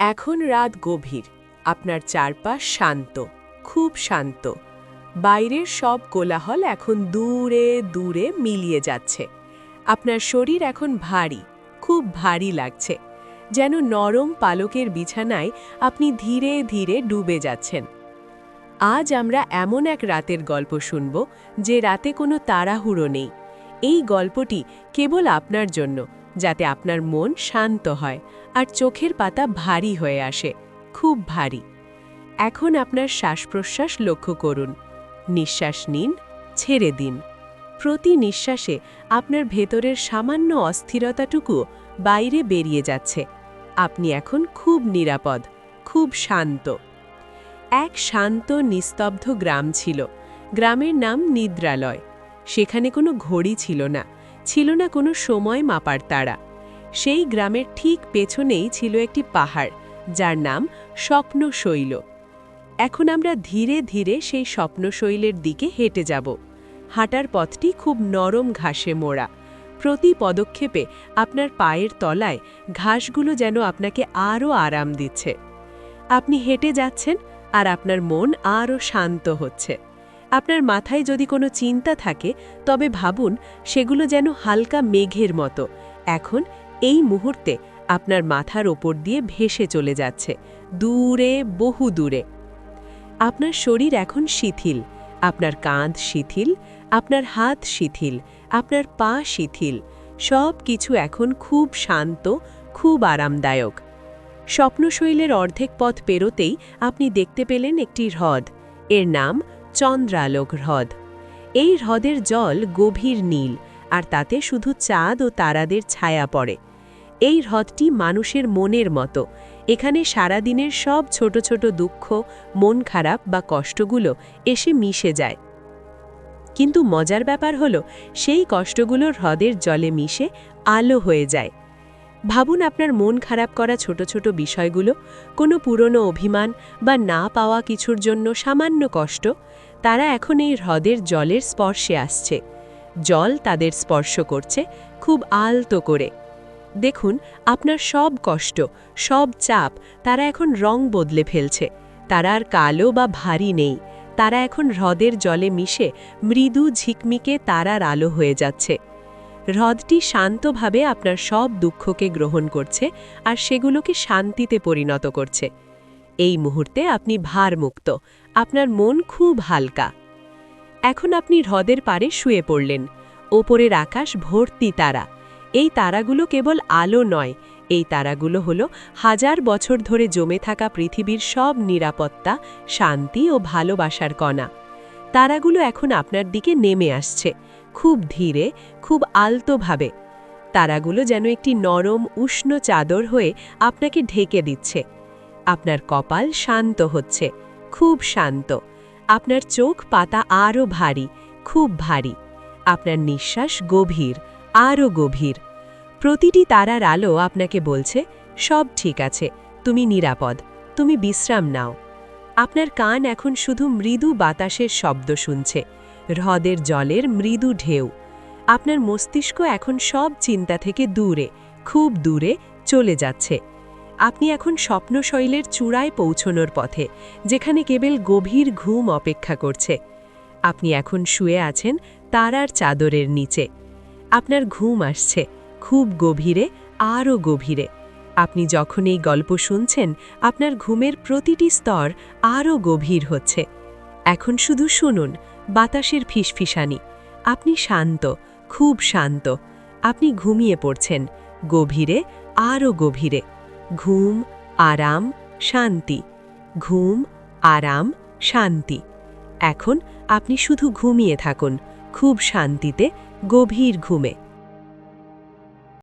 এখন রাত গভীর, আপনার চারপাশ শান্ত, খুব শান্ত। বাইরের সব কোলাহল এখন দূরে দূরে মিলিয়ে যাচ্ছে। আপনার শরীর এখন ভারী, খুব ভারী লাগছে, যেন নরম পালকের বিছানায় আপনি ধীরে ধীরে ডুবে যাচ্ছেন। আজ আমরা এমন এক রাতের গল্প শুনব, যে রাতে কোনো তাড়াহুড়ো নেই। এই গল্পটি কেবল আপনার জন্য। যাতে আপনার মন শান্ত হয় আর চোখের পাতা ভারী হয়ে আসে, খুব ভারী। এখন আপনার শ্বাস প্রশ্বাস লক্ষ্য করুন। নিঃশ্বাস নিন, ছেড়ে দিন। প্রতি নিঃশ্বাসে আপনার ভেতরের সামান্য অস্থিরতাটুকু বাইরে বেরিয়ে যাচ্ছে। আপনি এখন খুব নিরাপদ, খুব শান্ত। এক শান্ত, নিস্তব্ধ গ্রাম ছিল। গ্রামের নাম নিদ্রালয়। সেখানে কোনো ঘড়ি ছিল না। ছিল না কোনো সময় মাপার তারা। সেই গ্রামের ঠিক পেছনেই ছিল একটি পাহাড়, যার নাম স্বপ্নশৈল। এখন আমরা ধীরে ধীরে সেই স্বপ্নশৈলের দিকে হেঁটে যাব। হাঁটার পথটি খুব নরম ঘাসে মোড়া। প্রতি পদক্ষেপে আপনার পায়ের তলায় ঘাসগুলো যেন আপনাকে আরও আরাম দিচ্ছে। আপনি হেঁটে যাচ্ছেন আর আপনার মন আরও শান্ত হচ্ছে। আপনার মাথায় যদি কোনো চিন্তা থাকে, তবে ভাবুন সেগুলো যেন হালকা মেঘের মতো। এখন এই মুহূর্তে আপনার মাথার ওপর দিয়ে ভেসে চলে যাচ্ছে, দূরে, বহু দূরে। আপনার শরীর এখন শিথিল, আপনার কাঁধ শিথিল, আপনার হাত শিথিল, আপনার পা শিথিল সব কিছু এখন খুব শান্ত, খুব আরামদায়ক। স্বপ্নশৈলের অর্ধেক পথ পেরোতেই আপনি দেখতে পেলেন একটি হ্রদ, এর নাম চন্দ্রালোক হ্রদ। এই হ্রদের জল গভীর নীল, আর তাতে শুধু চাঁদ ও তারাদের ছায়া পড়ে। এই হ্রদটি মানুষের মনের মতো। এখানে সারাদিনের সব ছোট ছোট দুঃখ, মন খারাপ বা কষ্টগুলো এসে মিশে যায়। কিন্তু মজার ব্যাপার হলো, সেই কষ্টগুলো হ্রদের জলে মিশে আলো হয়ে যায়। ভাবুন আপনার মন খারাপ করা ছোট ছোট বিষয়গুলো, কোনো পুরনো অভিমান বা না পাওয়া কিছুর জন্য সামান্য কষ্ট। তারা এখন এই হ্রদের জলের স্পর্শে আসছে। জল তাদের স্পর্শ করছে খুব আলতো করে। দেখুন, আপনার সব কষ্ট, সব চাপ তারা এখন রং বদলে ফেলছে। তারা আর কালো বা ভারী নেই। তারা এখন হ্রদের জলে মিশে মৃদু ঝিকমিকে তারার আলো হয়ে যাচ্ছে। হ্রদটি শান্তভাবে আপনার সব দুঃখকে গ্রহণ করছে আর সেগুলোকে শান্তিতে পরিণত করছে। এই মুহূর্তে আপনি ভারমুক্ত। আপনার মন খুব হালকা। এখন আপনি হ্রদের পারে শুয়ে পড়লেন। ওপরের আকাশ ভর্তি তারা। এই তারাগুলো কেবল আলো নয়। এই তারাগুলো হলো হাজার বছর ধরে জমে থাকা পৃথিবীর সব নিরাপত্তা, শান্তি ও ভালোবাসার কণা। তারাগুলো এখন আপনার দিকে নেমে আসছে। খুব ধীরে, খুব আলতোভাবে। তারাগুলো যেন একটি নরম, উষ্ণ চাদর হয়ে আপনাকে ঢেকে দিচ্ছে। আপনার কপাল শান্ত হচ্ছে, খুব শান্ত। আপনার চোখ পাতা আরও ভারী, খুব ভারী। আপনার নিঃশ্বাস গভীর আরও গভীর। প্রতিটি তারার আলো আপনাকে বলছে, সব ঠিক আছে, তুমি নিরাপদ, তুমি বিশ্রাম নাও। আপনার কান এখন শুধু মৃদু বাতাসের শব্দ শুনছে, হ্রদের জলের মৃদু ঢেউ। আপনার মস্তিষ্ক এখন সব চিন্তা থেকে দূরে, খুব দূরে চলে যাচ্ছে। আপনি এখন স্বপ্নশৈলের চূড়ায় পৌঁছনোর পথে, যেখানে কেবল গভীর ঘুম অপেক্ষা করছে। আপনি এখন শুয়ে আছেন তারার চাদরের নিচে। আপনার ঘুম আসছে, খুব গভীরে, আরও গভীরে। আপনি যখন এই গল্প শুনছেন, আপনার ঘুমের প্রতিটি স্তর আরও গভীর হচ্ছে। এখন শুধু শুনুন, বাতাসের ফিসফিসানি। আপনি শান্ত, খুব শান্ত। আপনি ঘুমিয়ে পড়ছেন, গভীরে, আরও গভীরে। ঘুম, আরাম, শান্তি। ঘুম, আরাম, শান্তি। এখন আপনি শুধু ঘুমিয়ে থাকুন, খুব শান্তিতে, গভীর ঘুমে।